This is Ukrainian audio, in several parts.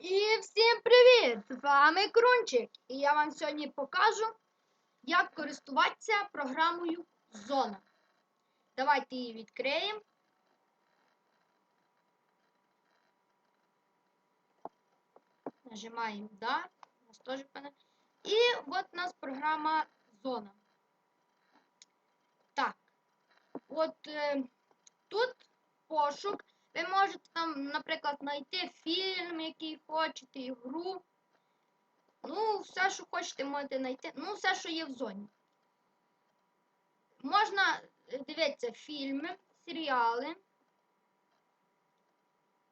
І всім привіт! З вами Крунчик. І я вам сьогодні покажу, як користуватися програмою Зона. Давайте її відкриємо. Нажимаємо да. І от у нас програма Зона. Так. От е, тут пошук. Ви можете там, наприклад, знайти фільм, який хочете, ігру. Ну, все, що хочете, можете знайти. Ну, все, що є в зоні. Можна е, дивитися фільми, серіали.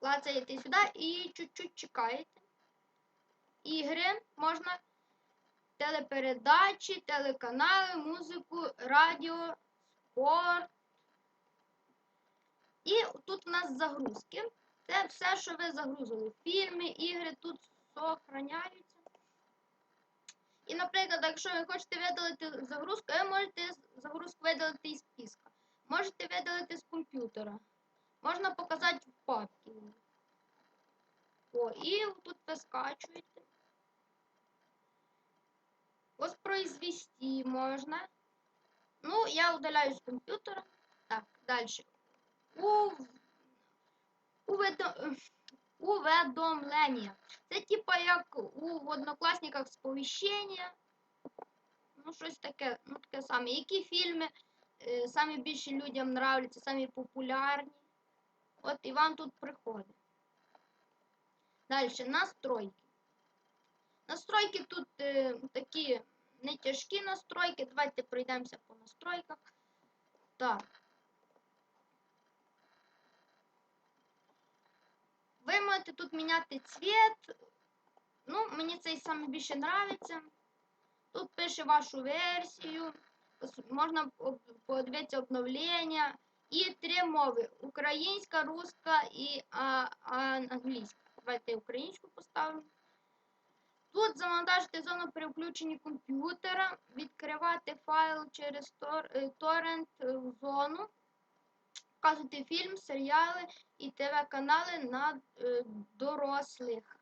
Клацаєте сюди і чуть-чуть чекаєте. Ігри можна телепередачі, телеканали, музику, радіо, спорт. І тут у нас загрузки. Це все, що ви загрузили. Фільми, ігри тут сохраняються. І, наприклад, якщо ви хочете видалити загрузку, ви можете загрузку видалити із списка. Можете видалити з комп'ютера. Можна показати в папці. О, і тут ви скачуєте. Воспроизвести можна. Ну, я удаляю з комп'ютера. Так, далі уведомлення. Це типа як у однокласниках сповіщення. Ну, щось таке, ну таке саме. Які фільми е, самі більше людям нравляться, самі популярні. От і вам тут приходить. Далі, настройки. Настройки тут е, такі не тяжкі настройки. Давайте пройдемося по настройках. Так. Ви можете тут міняти цвіт. Ну, мені цей саме більше подобається. Тут пише вашу версію. Можна подивитися обновлення. І три мови: українська, руська і а, а, англійська. Давайте українську поставимо. Тут завантажити зону при включенні комп'ютера, відкривати файл через тор, е, торрент е, в зону, показувати фільм, серіали і ТВ-канали на е, дорослих.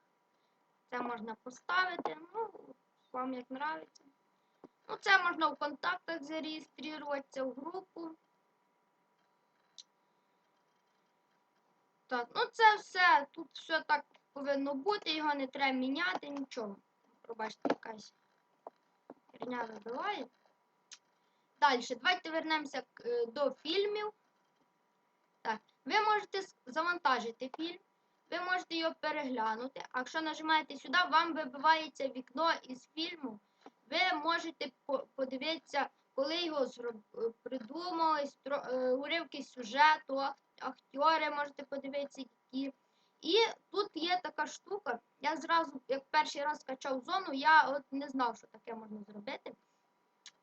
Це можна поставити, ну, вам як нравиться. Ну, це можна в контактах зареєструватися в групу. Так, ну це все. Тут все так повинно бути, його не треба міняти, нічого. Пробачте, якась херня вибиває. Далі, давайте вернемося е, до фільмів. Ви можете завантажити фільм, ви можете його переглянути. А якщо нажимаєте сюди, вам вибивається вікно із фільму. Ви можете подивитися, коли його придумали, е, уривки сюжету, ак- актери можете подивитися, які. І тут є така штука. Я зразу, як перший раз скачав зону, я от не знав, що таке можна зробити.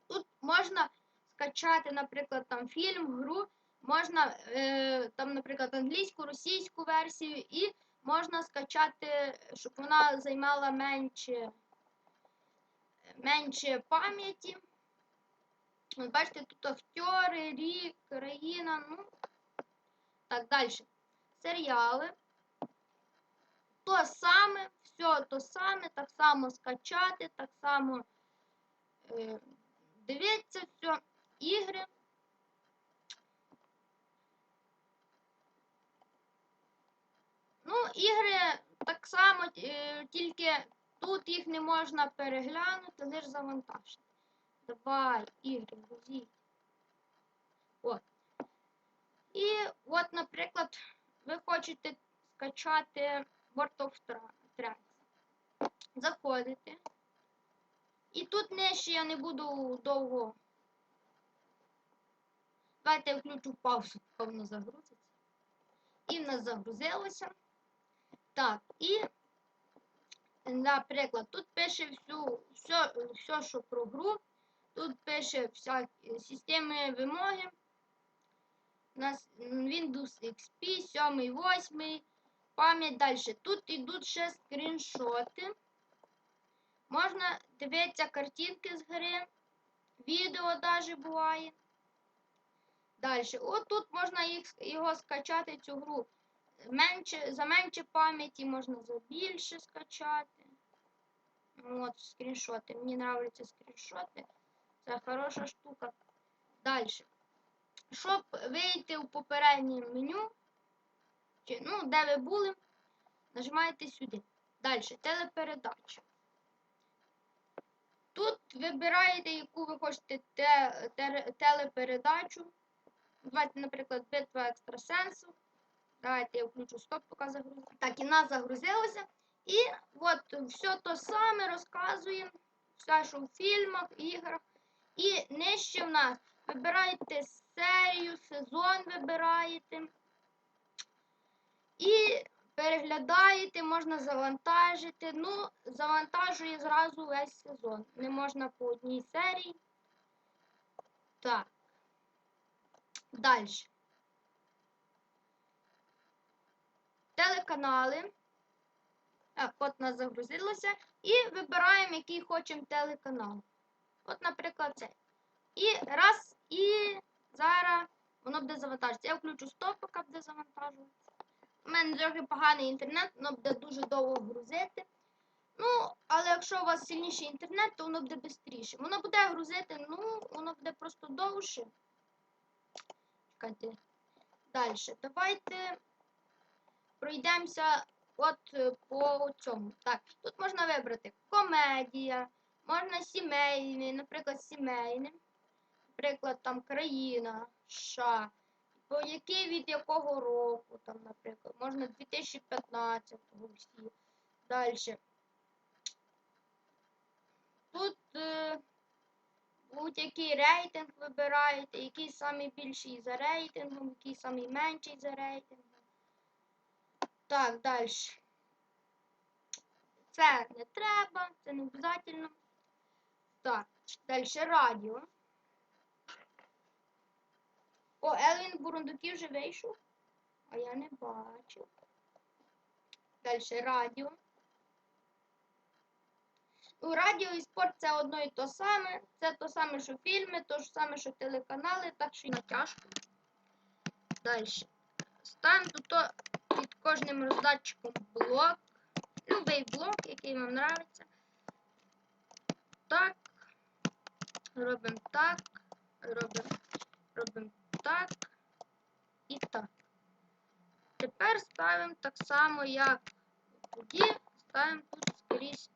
Тут можна скачати, наприклад, там фільм, гру, можна е, там, наприклад, англійську, російську версію, і можна скачати, щоб вона займала менше, менше пам'яті. От бачите, тут актери, рік, країна, ну. Так, далі. Серіали. То саме, все то саме, так само скачати, так само е, дивитися все. Ігри. Ну, ігри так само, е, тільки тут їх не можна переглянути, лише завантажити. Давай, ігри, грузіть. От. І от, наприклад, ви хочете скачати World of Tra- Tracks. Заходите. І тут нижче я не буду довго. Давайте я включу паузу, поки воно загрузиться. І в нас загрузилося. Так, і, наприклад, тут пише всю, все, все, що про гру. Тут пише всякі системи вимоги. У нас Windows XP, 7, 8, пам'ять далі. Тут йдуть ще скріншоти. Можна дивитися картинки з гри. Відео навіть буває. Далі. От тут можна їх, його скачати, цю гру менше, за менше пам'яті, можна за більше скачати. От, скріншоти. Мені нравляться скріншоти. Це хороша штука. Далі. Щоб вийти у попереднє меню, чи, ну, де ви були, нажимаєте сюди. Далі, телепередача. Тут вибираєте, яку ви хочете те, те- телепередачу. Давайте, наприклад, битва екстрасенсів. Давайте я включу стоп, поки загрузиться. Так, і нас загрузилося. І от все то саме розказуємо. Все, що в фільмах, іграх. І нижче в нас вибираєте серію, сезон вибираєте. І переглядаєте, можна завантажити. Ну, завантажує зразу весь сезон. Не можна по одній серії. Так. Далі. Телеканали. Так, от у нас загрузилося. І вибираємо, який хочемо телеканал. От, наприклад, цей. І раз, і зараз воно буде завантажуватися. Я включу стоп, поки буде завантажуватися. У мене трохи поганий інтернет, воно буде дуже довго грузити. Ну, але якщо у вас сильніший інтернет, то воно буде швидше. Воно буде грузити, ну, воно буде просто довше. Чекайте. Далі. Давайте пройдемося от е, по цьому. Так, тут можна вибрати комедія, можна сімейний, наприклад, сімейний. Наприклад, там країна, США. По який від якого року, там, наприклад, можна 2015 всі. Далі. Тут е, будь-який рейтинг вибираєте, який самий більший за рейтингом, який самий менший за рейтингом. Так, далі. Це не треба, це не обов'язково. Так, далі радіо. О, Елвін Бурундуки вже вийшов. А я не бачу. Далі радіо. Ну, радіо і спорт це одно і то саме. Це то саме, що фільми, то ж саме, що телеканали, так що й натяжко. Далі. Ставимо тут під кожним роздатчиком блок. Любий блок, який вам подобається. Так. Робимо так. Робимо робим так і так. Тепер ставимо так само, як тоді, ставимо тут скрізь